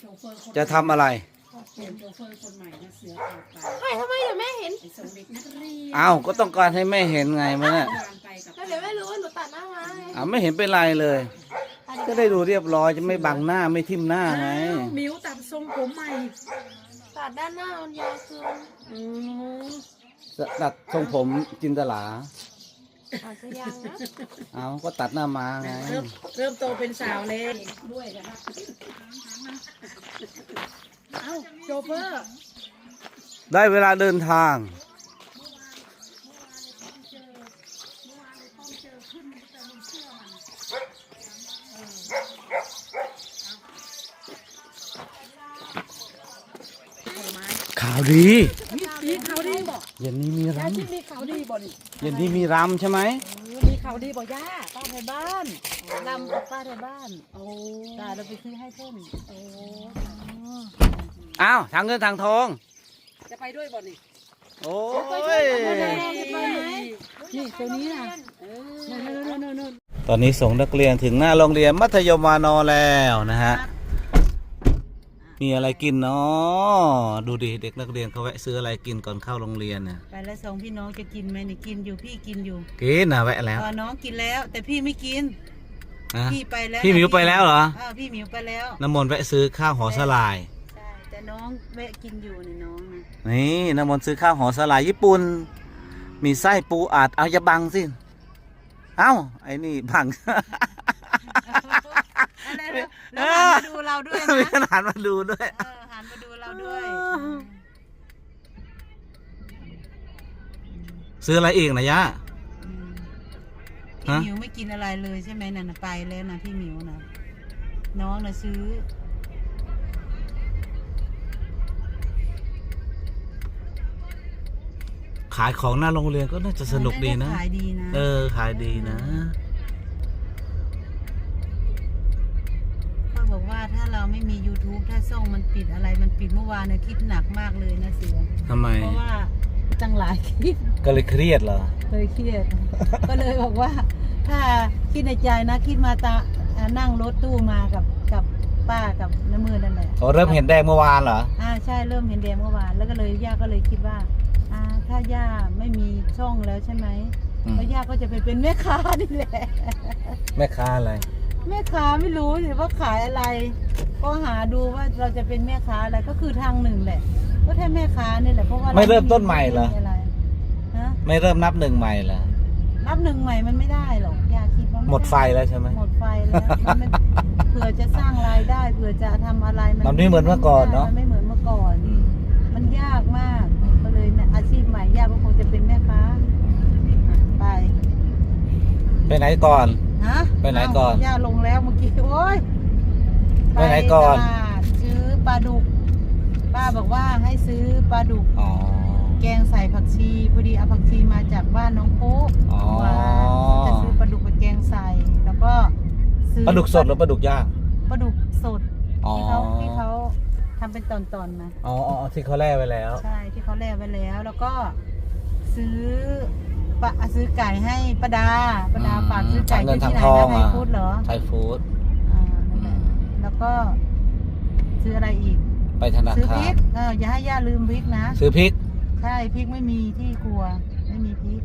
โชเฟอร์คนจะทำอะไร เปลี่ยนโชเฟอร์คนใหม่นะเสือออกไปใช่ทำไมเดี๋ยวแม่เห็นไปส่งเด็กนักเรียนอ้าว ก็ต้องการให้แม่เห็นไงมันน่ะวางไปกับแล้วเดี๋ยวแม่รู้ว่าหนูตัดหน้าไม้อ้าวไม่เห็นเป็นไรเลย ก็ได้ดูเรียบร้อยจะไม่บังหน้าไม่ทิ่มหน้าไงอ้าวมิวตัดทรงผมใหม่ตัดด้านหน้ามันยาวเกิน อืม ตัดทรงผมจินตลา อาจจะยังนะเอาก็ตัดหน้ามาไงเริ่มเริ่มโตเป็นสาวเลยด้วยนะคะเอ้าโชเฟอร์ได้เวลาเดินทาง ข่าวดีมีข่าวดีบอก เย็นนี้มีรยาที่มีข่าวดีบอกนี่ำเย็นนี้มีรำใช่ไหมเออมีข่าวดีบอกย่าป้าไทยบ้านลำกับป้าไทยบ้านโอ้ตาเราไปซื้อให้เพิ่นโอ้อ้าวทางเงินทางทอง จะไปด้วยบอกนี่โอ้ย นี่ตัวนี้นะเออนู่นนู่นนู่นตอนนี้ส่งนักเรียนถึงหน้าโรงเรียนมัธยมวานอแล้วนะฮะ มีอะไรกินเนาะดูดิเด็กนักเรียนเขาแวะซื้ออะไรกินก่อนเข้าโรงเรียนเนี่ยไปแล้วสองพี่น้องจะกินไหมนี่กินอยู่พี่กินอยู่กินนะแวะแล้วเออน้องกินแล้ว แต่พี่ไม่กินนะพี่ไปแล้วพี่หมิวไปแล้วเหรอเออพี่หมิวไปแล้วน้ำมนต์แวะซื้อข้าวหอสลาย ใช่แต่น้องแวะกินอยู่นี่น้องนะนี่น้ำมนต์ซื้อข้าวหอสลายญี่ปุ่น มีไส้ปูอัดเอาอย่าบังสิเอ้าไอ้นี่บัง อะไรนะแล้วหันมาดูเราด้วยมีนะขนาดมาดูด้วย เออหันมาดูเราด้วยซื้ออะไรอีกนะย่า อืมฮะพี่หมิวไม่กินอะไรเลยใช่ไหมนั่นน่ะไปแล้วนะพี่หมิวนะน้องนะซื้อ ขายของหน้าโรงเรียนก็น่าจะสนุกดีนะ ขายดีนะเออขายดีนะ เขาบอก ว่าถ้าเราไม่มี YouTube ถ้าช่องมันปิดอะไรมันปิดเมื่อวานเนี่ยคิดหนักมากเลยนะเสือทำไม เพราะว่าตั้งหลายคลิปก็เลยเครียดเหรอ เลยเครียด ก็เลยบอกว่า ถ้าคิดในใจนะคิดมาตาอ่านั่งรถตู้มากับกับป้ากับน้ำมือนั่นแหละโอ้เริ่มเห็นแดงเมื่อวานเหรอ อ่าใช่เริ่มเห็นแดงเมื่อวานแล้วก็เลยย่าก็เลยคิดว่าอ่าถ้าย่าไม่มีช่องแล้วใช่ไหมอืม แล้วย่าก็จะไปเป็นแม่ค้านี่แหละ แม่ค้าอะไร แม่ค้าไม่รู้สิว่าขายอะไร ก็หาดูว่าเราจะเป็นแม่ค้าอะไรก็คือทางหนึ่งแหละก็แค่แม่ค้านี่แหละเพราะว่าไม่เริ่มต้นใหม่เหรอ ไะไฮะไม่เริ่มนับหนึ่งใหม่เหรอนับหนึ่งใหม่มันไม่ได้หรอกยาคิดว่าหมดไฟแล้วใช่ไหม หมดไฟแล้วมันไม่เผื่อจะสร้างรายได้เผื่อจะทำอะไรมันมันไม่เหมือนเมื่อก่อนเนอะ มันไม่เหมือนเมื่อก่อน อืมมันยากมากก็เลยเนี่ยอาชีพใหม่ยากก็คงจะเป็นแม่ค้าไปไปไหนก่อน ฮะไปไหนก่อนย่าลงแล้วเมื่อกี้โอ้ยไปไหนก่อนตลาดซื้อปลาดุกป้าบอกว่าให้ซื้อปลาดุกอ๋อแกงใส่ผักชีพอดีเอาผักชีมาจากบ้านน้องปุ๊อ๋อว่าจะซื้อปลาดุกไปแกงใส่แล้วก็ซื้อปลาดุกสดหรือปลาดุกย่างปลาดุกสดอ๋อที่เขาที่เขาทำเป็นตอนๆนะอ๋ออ๋อที่เขาแล่ไว้แล้ว ใช่ที่เขาแล่ไว้แล้ว แล้วก็ซื้อ ปลาซื้อไก่ให้ป้าดาป้าดาอืมฝากซื้อไก่ทางเงิที่นที่ไหนทางทองนะไทยอะฟู้ดเหรอไทยฟู้ดอ่านั่นแหละแล้วก็ซื้ออะไรอีก ไปธนาซื้อพคาริรกเอออย่าให้ย่าลืมพริกนะ ซื้อพริก ใช่พริกไม่มีที่ครัว ไม่มีพริก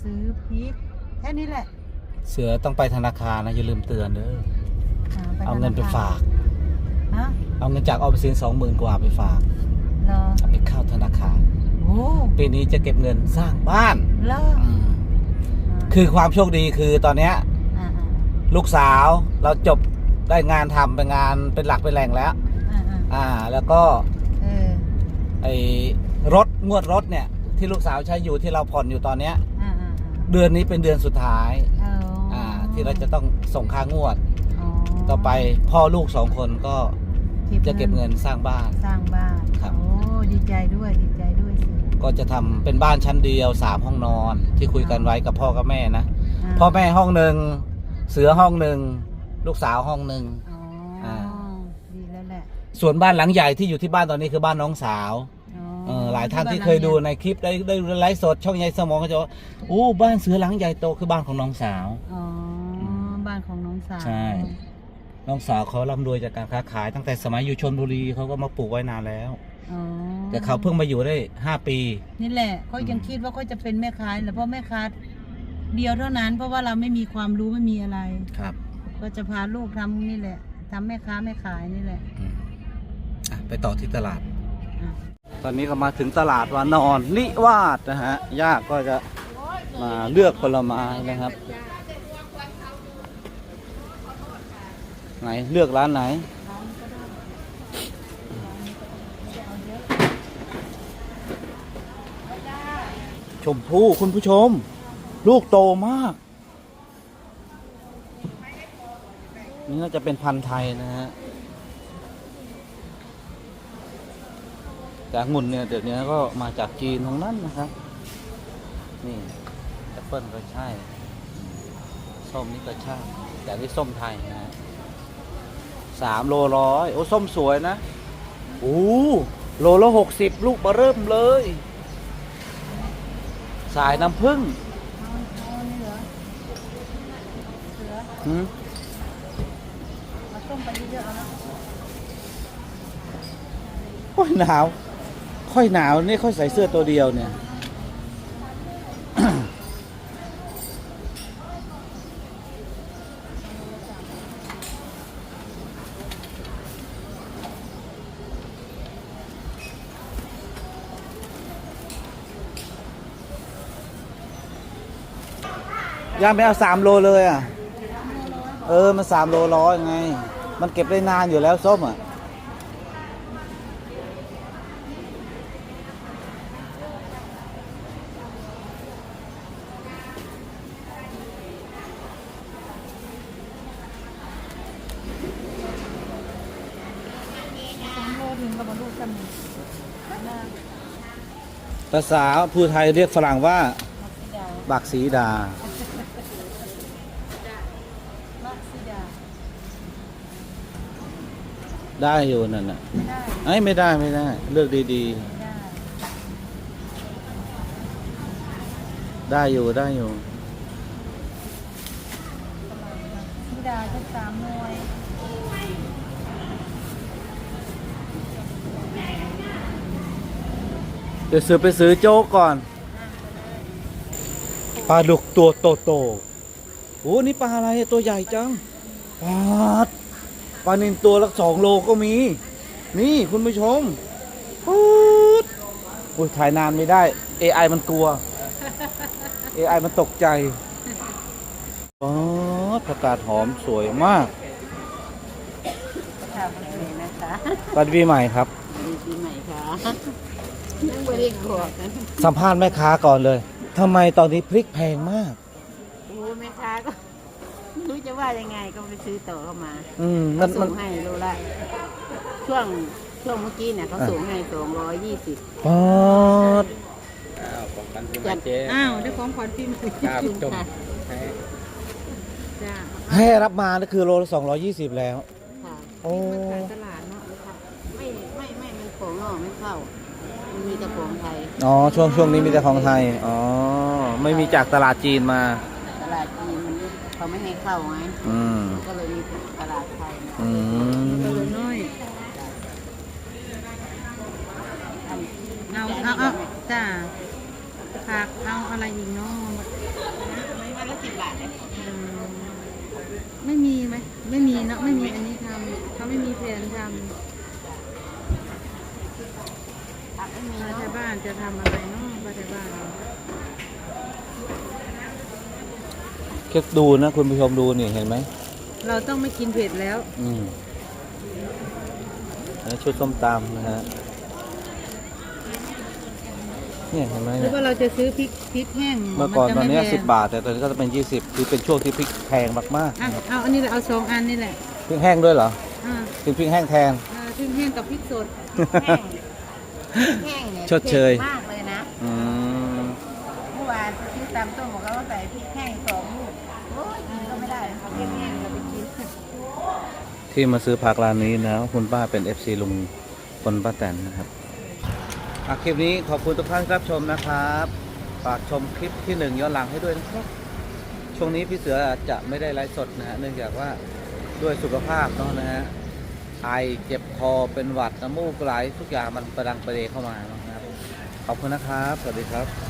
ซื้อพริกแค่นี้แหละเสือต้องไปธนาคารนะอย่าลืมเตือนเด้ออ่ปเอาเงินไปธครฝาก ฮะเอาเงินจากออมสินสองหมื่นกว่าไปฝากเหรอ เอาไปเข้าธนาคารโอ้ ปีนี้จะเก็บเงินสร้างบ้านเหรออืมคือความโชคดีคือตอนเนี้ยอ่าลูกสาวเราจบได้งานทำเป็นงานเป็นหลักเป็นแหล่งแล้ว อ่าอ่าอ่า แล้วก็เออไอ้รถงวดรถเนี่ย ที่ลูกสาวใช้อยู่ที่เราผ่อนอยู่ตอนเนี้ย อ่าอ่าเดือนนี้เป็นเดือนสุดท้าย อ่าอ่า ที่เราจะต้องส่งค่างวด อ๋อต่อไปพ่อลูกสองคนก็จะเก็บเงินสร้างบ้าน สร้างบ้านครับ โอ้ดีใจด้วยดีใจด้วยสิ ก็จะทำเป็นบ้านชั้นเดียวสามห้องนอนที่คุยกันไว้กับพ่อกับแม่นะาพ่อแม่ห้องหนึ่งเสือห้องหนึ่งลูกสาวห้องหนึ่ง อ๋ออา ดีแล้วแหละส่วนบ้านหลังใหญ่ที่อยู่ที่บ้านตอนนี้คือบ้านน้องสาวอ๋อเออหลายท่านที่เคยดูในคลิปได้ได้ดูไลฟ์สดช่องยายสมองก็จะว่าโอ้บ้านเสือหลังใหญ่โตคือบ้านของน้องสาว อ๋อบ้านของน้องสาวใช่แน้องสาวเขาร่ำรวยจากการค้าขายตั้งแต่สมัยอยู่ชนบุรีเขาก็มาปลูกไว้นานแล้ว อ๋อแต่เขาเพิ่งมาอยู่ได้ห้าปี นี่แหละเขายังคิดว่าเขาจะเป็นแม่ค้าแหละเพราะแม่ค้าเดียวเท่านั้น เพราะว่าเราไม่มีความรู้ไม่มีอะไร ครับก็จะพาลูกทำนี่แหละทำแม่ค้าแม่ขายนี่แหละอืมอะไปต่อที่ตลาด อะ ตอนนี้ก็มาถึงตลาดวานอนนิวาสนะฮะญาติก็จะมาเลือกผลไม้นะครับ ไหนเลือกร้านไหน ชมพู่คุณผู้ชม ลูกโตมาก นี่น่าจะเป็นพันธุ์ไทยนะฮะจากงุ่นเนี่ยเดี๋ยวนี้ก็มาจากจีนทั้งนั้นนะครับ นี่แอปเปิลก็ใช่ ส้มนี่ก็ใช่ แต่นี่ส้มไทยนะฮะสามโลร้อยโอ้ส้มสวยนะโอ้โลละหกสิบลูกมาเริ่มเลย สายน้ำผึ้งหืมมาต้มไปเยอะๆเอานะค่อยหนาว ค่อยหนาวนี่ค่อยใส่เสื้อตัวเดียวเนี่ย ย่าไม่เอาสามโลเลยอะ เออ มันสามโลร้อยไง มันเก็บได้นานอยู่แล้วส้มอะสามโลถึงกับมาลูกกันนี่นะภาษาพูไทยเรียกฝรั่งว่ามักซิดา บักสีดา มักซิดา ได้อยู่นั่นน่ะไม่ได้ไอ้ยไม่ได้ไม่ได้ เลือกดีไม่ได้ๆ ได้อยู่ได้อยู่ซิดาจะสามหน่วยเดี๋ยวซื้อไปซื้อโจ๊กก่อนปลาดุกตัวโตโตๆโอ้นี่ปลาอะไรตัวใหญ่จังปลาดป ลานินตัวละสองโลก็มี นี่คุณผู้ชมปุ๊ดอุ้ยถ่ายนานไม่ได้ AI มันกลัว AI มันตกใจป๊าดผักกาดหอมสวยมากค่ะเลยนะคะปันปีใหม่ครับดีปีใหม่ค่ะยังไม่ได้กรอกนะสัมภาษณ์แม่ค้าก่อนเลยทำไมตอนนี้พริกแพงมากโอ้แม่ค้าก็ไม่ รู้จะว่ายังไงก็ไปซื้อต่อเข้ามาอืมมันมัส่นงให้โลละ ช่วงช่วงเมื่อกี้เนี่ยเขาส่งให้สองร้อยยี่สิบป๊าดจัดอ้าวได้ของขวัญปีใหม่ครับจมจ้าให้รับมานี่คือโลละ220 แล้ว ค่ะ โอ้ขายตลาดเนาะไม่ไม่ไม่มันของนอกไม่เข้า มันมีแต่ของไทยอ๋อช่วงช่วงนี้มีแต่ของไทย อ๋อ ไม่มีจากตลาดจีนมาตลาดจีนมัน เขาไม่ให้เข้าไงอืมก็เลยมีตลาดไทยอืตัวมน้อยทำเอาเอาเอาจ้าผักเอาอะไรอีกเนาะไม่วันละสิบบาทเลยอืมไม่มีไหมไม่มีเนาะไม่มีอันนี้ทำเขาไม่มีแผนทผักไม่มีำมาเนาะที่บ้านจะทำอะไรเนาะมาที่บ้าน แค่ดูนะคุณผู้ชมดูนี่เห็นไหม เราต้องไม่กินเผ็ดแล้ว อืมแล้วชุดส้มตำนะฮะ เนี่ยเห็นไหมหรืเนี่อย ว่าเราจะซื้อพริกพริกแห้งเมื่อก่อนจะตอนไเนี้แพงสิบบาท แต่ตอนนี้ก็จะเป็นยี่สิบคือเป็นช่วงที่พริกแพงมากอะๆนะครับเอาอันนี้แหละเอาสองอันนี่แหละพริกแห้งด้วยเหรออ่ากินพริกแห้งแทน อ่าพริกแห้งกับพริกสดแห้งแห้งเนี่ยชดเชย ผ็มากเลยนะอืม เมื่อวานซื้อตามต้มของเขาก็ใส่พริกแห้งสอง ที่มาซื้อผักร้านนี้นะคุณป้าเป็น FC ลุงคนป้าแตนนะครับอะคลิปนี้ขอบคุณทุกท่านที่รับชมนะครับฝากชมคลิปที่หนึ่งย้อนหลังให้ด้วยนะครับ ช่วงนี้พี่เสืออาจจะไม่ได้ไลฟ์สดนะฮะเนื่องจากว่าด้วยสุขภาพเนาะนะฮะไอเจ็บคอเป็นหวัดน้ำมูกไหลทุกอย่างมันประดังประเดเข้ามาเนาะนะครับขอบคุณนะครับ สวัสดีครับ